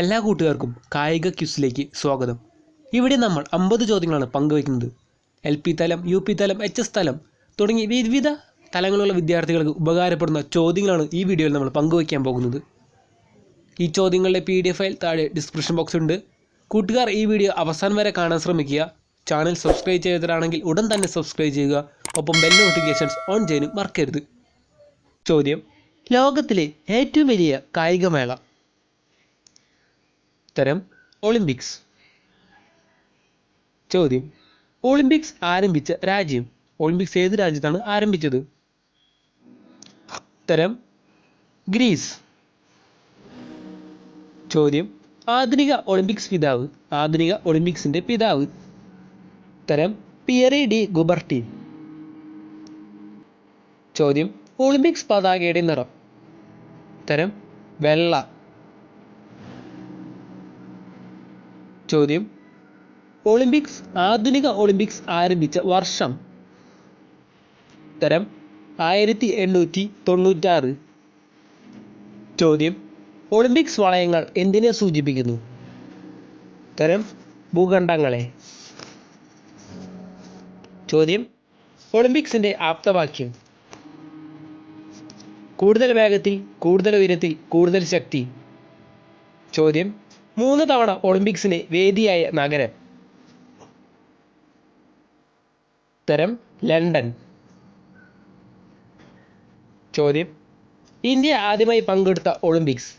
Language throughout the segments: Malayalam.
എല്ലാ കൂട്ടുകാർക്കും കായിക ക്യൂസിലേക്ക് സ്വാഗതം. ഇവിടെ നമ്മൾ അമ്പത് ചോദ്യങ്ങളാണ് പങ്കുവയ്ക്കുന്നത്. എൽ പി തലം യു പി തലം എച്ച് എസ് തലം തുടങ്ങി വിവിധ തലങ്ങളിലുള്ള വിദ്യാർത്ഥികൾക്ക് ഉപകാരപ്പെടുന്ന ചോദ്യങ്ങളാണ് ഈ വീഡിയോയിൽ നമ്മൾ പങ്കുവയ്ക്കാൻ പോകുന്നത്. ഈ ചോദ്യങ്ങളുടെ പി ഡി എഫ് ഫയൽ താഴെ ഡിസ്ക്രിപ്ഷൻ ബോക്സ് ഉണ്ട്. കൂട്ടുകാർ ഈ വീഡിയോ അവസാനം വരെ കാണാൻ ശ്രമിക്കുക. ചാനൽ സബ്സ്ക്രൈബ് ചെയ്തവരാണെങ്കിൽ ഉടൻ തന്നെ സബ്സ്ക്രൈബ് ചെയ്യുക. ഒപ്പം ബെൽ നോട്ടിഫിക്കേഷൻസ് ഓൺ ചെയ്യാനും മറക്കരുത്. ചോദ്യം. ലോകത്തിലെ ഏറ്റവും വലിയ കായികമേള. ഉത്തരം ഒളിമ്പിക്സ്. ചോദ്യം. ഒളിമ്പിക്സ് ആരംഭിച്ച രാജ്യം. ഒളിമ്പിക്സ് ഏത് രാജ്യത്താണ് ആരംഭിച്ചത്? ഉത്തരം ഗ്രീസ്. ചോദ്യം. ആധുനിക ഒളിമ്പിക്സ് പിതാവ്. ആധുനിക ഒളിമ്പിക്സിന്റെ പിതാവ്. ഉത്തരം പിയറി ഡി ഗുബർട്ടീൻ. ചോദ്യം. ഒളിമ്പിക്സ് പതാകയുടെ നിറം. ഉത്തരം വെള്ള. ചോദ്യം. ഒളിമ്പിക്സ് ആധുനിക ഒളിമ്പിക്സ് ആരംഭിച്ച വർഷം. ഉത്തരം ആയിരത്തി എണ്ണൂറ്റി തൊണ്ണൂറ്റാറ് ചോദ്യം ഒളിമ്പിക്സ് വളയങ്ങൾ എന്തിനെ സൂചിപ്പിക്കുന്നു? ഉത്തരം ഭൂഖണ്ഡങ്ങളെ. ചോദ്യം ഒളിമ്പിക്സിന്റെ ആപ്തവാക്യം. കൂടുതൽ വേഗത്തിൽ കൂടുതൽ ഉയരത്തിൽ കൂടുതൽ ശക്തി. ചോദ്യം മൂന്ന് തവണ ഒളിമ്പിക്സിന് വേദിയായ നഗരം. ഉത്തരം ലണ്ടൻ. ചോദ്യം ഇന്ത്യ ആദ്യമായി പങ്കെടുത്ത ഒളിമ്പിക്സ്.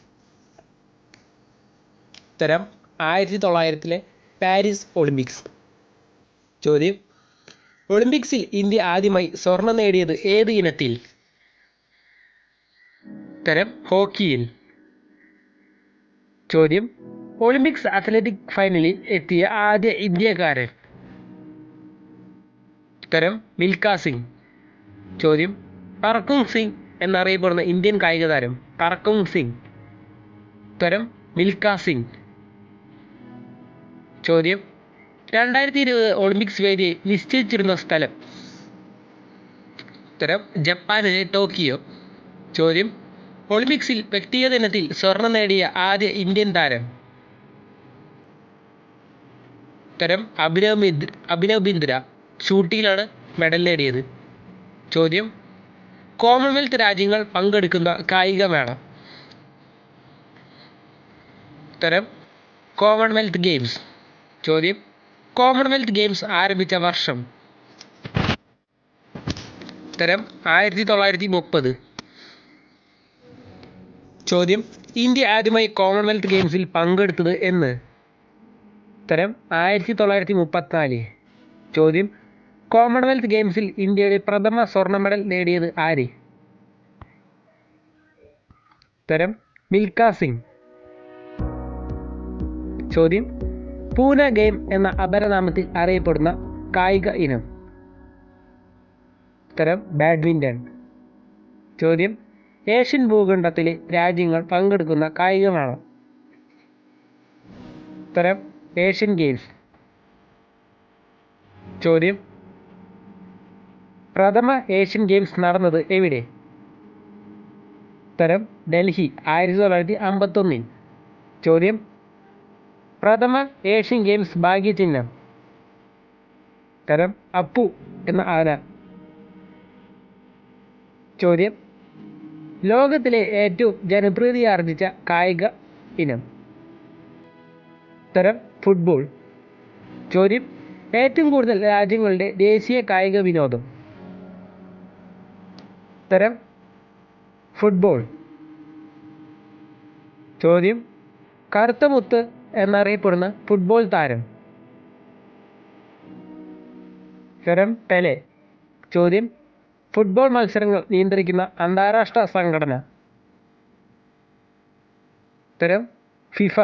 ഉത്തരം ആയിരത്തി തൊള്ളായിരത്തിലെ പാരീസ് ഒളിമ്പിക്സ്. ചോദ്യം ഒളിമ്പിക്സിൽ ഇന്ത്യ ആദ്യമായി സ്വർണം നേടിയത് ഏത് ഇനത്തിൽ? ഉത്തരം ഹോക്കിയിൽ. ചോദ്യം ഒളിമ്പിക്സ് അത്ലറ്റിക് ഫൈനലിൽ എത്തിയ ആദ്യ ഇന്ത്യക്കാരൻ. ഉത്തരം മിൽഖ സിംഗ്. ചോദ്യം പറക്കും സിംഗ് എന്നറിയപ്പെടുന്ന ഇന്ത്യൻ കായിക താരം പറക്കും സിംഗ്. ഉത്തരം മിൽഖ സിംഗ്. ചോദ്യം രണ്ടായിരത്തി ഇരുപത് ഒളിമ്പിക്സ് വേദിയെ നിശ്ചയിച്ചിരുന്ന സ്ഥലം. ഉത്തരം ജപ്പാനിലെ ടോക്കിയോ. ചോദ്യം ഒളിമ്പിക്സിൽ വ്യക്തിഗത ഇനത്തിൽ സ്വർണം നേടിയ ആദ്യ ഇന്ത്യൻ താരം ഉത്തരം അഭിനവ് അഭിനവ് ബിന്ദ്ര ഷൂട്ടിങ്ങിലാണ് മെഡൽ നേടിയത്. ചോദ്യം കോമൺവെൽത്ത് രാജ്യങ്ങൾ പങ്കെടുക്കുന്ന കായികമേള ഉത്തരം കോമൺവെൽത്ത് ഗെയിംസ് ചോദ്യം കോമൺവെൽത്ത് ഗെയിംസ് ആരംഭിച്ച വർഷം. ഉത്തരം ആയിരത്തി തൊള്ളായിരത്തി മുപ്പത് ചോദ്യം ഇന്ത്യ ആദ്യമായി കോമൺവെൽത്ത് ഗെയിംസിൽ പങ്കെടുത്തത് എന്ന്. ഉത്തരം ആയിരത്തി തൊള്ളായിരത്തി മുപ്പത്തിനാല് ചോദ്യം കോമൺവെൽത്ത് ഗെയിംസിൽ ഇന്ത്യയുടെ പ്രഥമ സ്വർണ മെഡൽ നേടിയത് ആര്? ഉത്തരം മിൽഖ സിംഗ്. ചോദ്യം പൂന ഗെയിം എന്ന അപരനാമത്തിൽ അറിയപ്പെടുന്ന കായിക ഇനം. ഉത്തരം ബാഡ്മിന്റൺ ചോദ്യം ഏഷ്യൻ ഭൂഖണ്ഡത്തിലെ രാജ്യങ്ങൾ പങ്കെടുക്കുന്ന കായികമാണ്? ഉത്തരം ഏഷ്യൻ ഗെയിംസ് ചോദ്യം. പ്രഥമ ഏഷ്യൻ ഗെയിംസ് നടന്നത് എവിടെ? ഉത്തരം ഡൽഹി ആയിരത്തി തൊള്ളായിരത്തി അമ്പത്തൊന്നിൽ ചോദ്യം പ്രഥമ ഏഷ്യൻ ഗെയിംസ് ഭാഗ്യ ചിഹ്നം ഉത്തരം അപ്പു എന്ന ആന. ചോദ്യം ലോകത്തിലെ ഏറ്റവും ജനപ്രീതി ആർജിച്ച കായിക ഇനം. ഉത്തരം ഫുട്ബോൾ ചോദ്യം ഏറ്റവും കൂടുതൽ രാജ്യങ്ങളുടെ ദേശീയ കായിക വിനോദം. ഉത്തരം ഫുട്ബോൾ ചോദ്യം കറുത്ത മുത്ത് എന്നറിയപ്പെടുന്ന ഫുട്ബോൾ താരം. ഉത്തരം പെലെ. ചോദ്യം ഫുട്ബോൾ മത്സരങ്ങൾ നിയന്ത്രിക്കുന്ന അന്താരാഷ്ട്ര സംഘടന. ഉത്തരം ഫിഫ.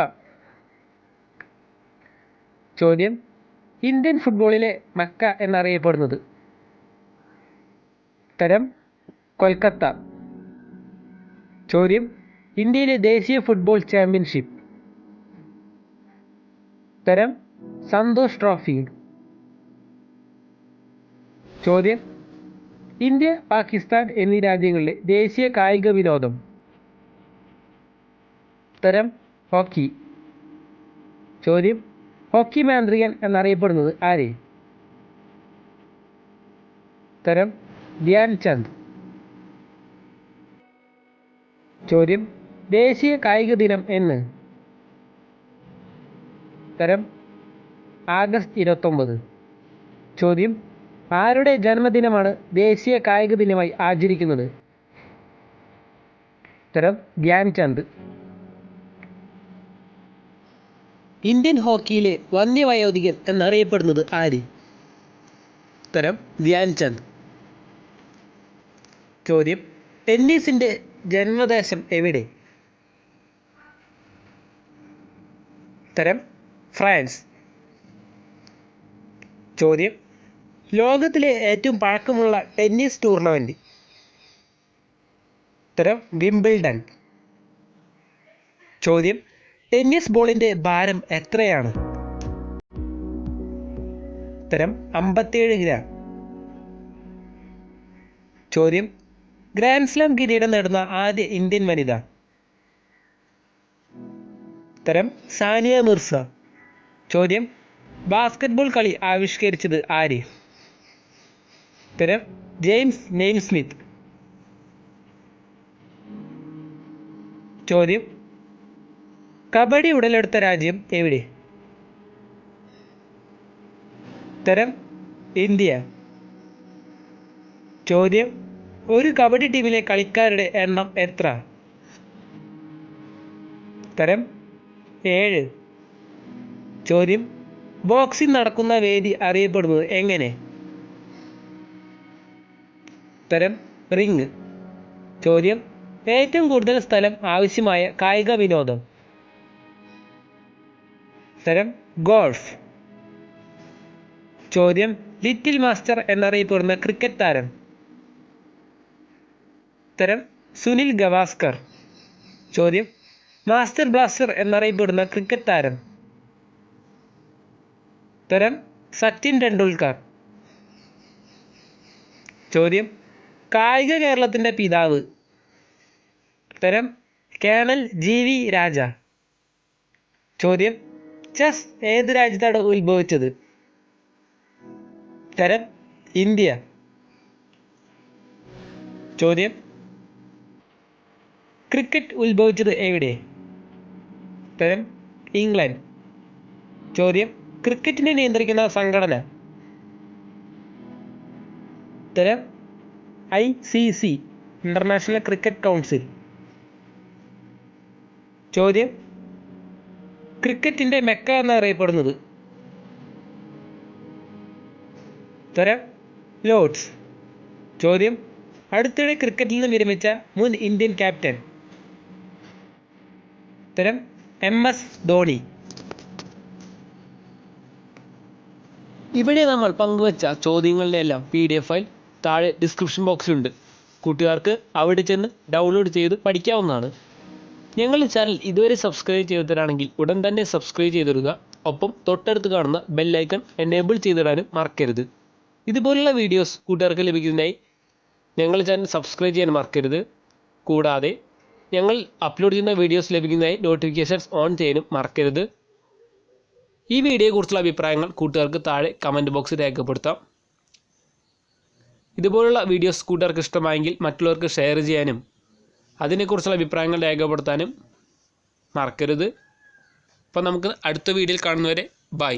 ചോദ്യം ഇന്ത്യൻ ഫുട്ബോളിലെ മക്ക എന്നറിയപ്പെടുന്നത്? ഉത്തരം കൊൽക്കത്ത. ചോദ്യം ഇന്ത്യയിലെ ദേശീയ ഫുട്ബോൾ ചാമ്പ്യൻഷിപ്പ്. ഉത്തരം സന്തോഷ് ട്രോഫി. ചോദ്യം ഇന്ത്യ പാകിസ്ഥാൻ എന്നീ രാജ്യങ്ങളിലെ ദേശീയ കായിക വിനോദം. ഉത്തരം ഹോക്കി. ചോദ്യം ഹോക്കി മാന്ത്രികൻ എന്നറിയപ്പെടുന്നത് ആര്? ഉത്തരം ധ്യാൻ ചന്ദ്. ചോദ്യം ദേശീയ കായിക ദിനം എന്ന്. ഉത്തരം ആഗസ്റ്റ് ഇരുപത്തൊമ്പത്. ചോദ്യം ആരുടെ ജന്മദിനമാണ് ദേശീയ കായിക ദിനമായി ആചരിക്കുന്നത്? ഉത്തരം ധ്യാൻ ഇന്ത്യൻ ഹോക്കിയിലെ വന്യവയോധികൻ എന്നറിയപ്പെടുന്നത് ആര്? ഉത്തരം ധ്യാൻചന്ദ്. ചോദ്യം ടെന്നീസിന്റെ ജന്മദേശം എവിടെ? ഉത്തരം ഫ്രാൻസ്. ചോദ്യം ലോകത്തിലെ ഏറ്റവും പഴക്കമുള്ള ടെന്നീസ് ടൂർണമെന്റ് ഉത്തരം വിംബിൾഡൺ. ചോദ്യം ടെന്നീസ് ബോളിന്റെ ഭാരം എത്രയാണ്? ഉത്തരം അമ്പത്തിയേഴ് ഗ്രാം. ചോദ്യം ഗ്രാൻഡ്സ്ലാം കിരീടം നേടുന്ന ആദ്യ ഇന്ത്യൻ വനിത. ഉത്തരം സാനിയ മിർസ. ചോദ്യം ബാസ്കറ്റ്ബോൾ കളി ആവിഷ്കരിച്ചത് ആര്? ഉത്തരം ജെയിംസ് നെയിം സ്മിത്ത് ചോദ്യം കബഡി ഉടലെടുത്ത രാജ്യം എവിടെ? ഉത്തരം ഇന്ത്യ. ചോദ്യം ഒരു കബഡി ടീമിലെ കളിക്കാരുടെ എണ്ണം എത്ര? ഉത്തരം ഏഴ്. ചോദ്യം ബോക്സിംഗ് നടക്കുന്ന വേദി അറിയപ്പെടുന്നത് എങ്ങനെ? ഉത്തരം റിങ് ചോദ്യം ഏറ്റവും കൂടുതൽ സ്ഥലം ആവശ്യമായ കായിക വിനോദം. ഉത്തരം ഗോൾഫ്. ചോദ്യം ലിറ്റിൽ മാസ്റ്റർ എന്നറിയപ്പെടുന്ന ക്രിക്കറ്റ് താരം. ഉത്തരം സുനിൽ ഗവാസ്കർ. ചോദ്യം മാസ്റ്റർ ബ്ലാസ്റ്റർ എന്നറിയപ്പെടുന്ന ക്രിക്കറ്റ് താരം. ഉത്തരം സച്ചിൻ ടെണ്ടുൽക്കർ. ചോദ്യം കായിക കേരളത്തിന്റെ പിതാവ്. ഉത്തരം കേണൽ ജി വി രാജ. ചോദ്യം ചെസ് ഏത് രാജ്യത്താണ് ഉത്ഭവിച്ചത്? തരം? ഇന്ത്യ. ചോദ്യം? ക്രിക്കറ്റ് ഉത്ഭവിച്ചത് എവിടെ? തരം? ഇംഗ്ലണ്ട്. ചോദ്യം? ക്രിക്കറ്റിനെ നിയന്ത്രിക്കുന്ന സംഘടന. ഉത്തരം I C C International Cricket Council ചോദ്യം? ക്രിക്കറ്റിന്റെ മെക്ക എന്നറിയപ്പെടുന്നത് ഉത്തരം ലോഡ്സ് ചോദ്യം. അടുത്തിടെ ക്രിക്കറ്റിൽ നിന്ന് വിരമിച്ച മുൻ ഇന്ത്യൻ ക്യാപ്റ്റൻ. ഉത്തരം എം എസ് ധോണി. ഇവിടെ നമ്മൾ പങ്കുവച്ച ചോദ്യങ്ങളുടെ എല്ലാം പി ഡി എഫ് ഫയൽ താഴെ ഡിസ്ക്രിപ്ഷൻ ബോക്സിലുണ്ട് കൂട്ടുകാർക്ക് അവിടെ ചെന്ന് ഡൗൺലോഡ് ചെയ്ത് പഠിക്കാവുന്നതാണ്. ഞങ്ങളുടെ ചാനൽ ഇതുവരെ സബ്സ്ക്രൈബ് ചെയ്തിട്ടാണെങ്കിൽ ഉടൻ തന്നെ സബ്സ്ക്രൈബ് ചെയ്തിടുക. ഒപ്പം തൊട്ടടുത്ത് കാണുന്ന ബെല്ലൈക്കൺ എനേബിൾ ചെയ്തിടാനും മറക്കരുത്. ഇതുപോലുള്ള വീഡിയോസ് കൂട്ടുകാർക്ക് ലഭിക്കുന്നതിനായി ഞങ്ങളുടെ ചാനൽ സബ്സ്ക്രൈബ് ചെയ്യാൻ മറക്കരുത്. കൂടാതെ ഞങ്ങൾ അപ്ലോഡ് ചെയ്യുന്ന വീഡിയോസ് ലഭിക്കുന്നതിനായി നോട്ടിഫിക്കേഷൻസ് ഓൺ ചെയ്യാനും മറക്കരുത്. ഈ വീഡിയോയെക്കുറിച്ചുള്ള അഭിപ്രായങ്ങൾ കൂട്ടുകാർക്ക് താഴെ കമന്റ് ബോക്സിൽ രേഖപ്പെടുത്താം. ഇതുപോലുള്ള വീഡിയോസ് കൂട്ടുകാർക്ക് ഇഷ്ടമായെങ്കിൽ മറ്റുള്ളവർക്ക് ഷെയർ ചെയ്യാനും അതിനെക്കുറിച്ചുള്ള അഭിപ്രായങ്ങൾ രേഖപ്പെടുത്താനും മറക്കരുത്. അപ്പോൾ നമുക്ക് അടുത്ത വീഡിയോയിൽ കാണുന്നവരെ ബൈ.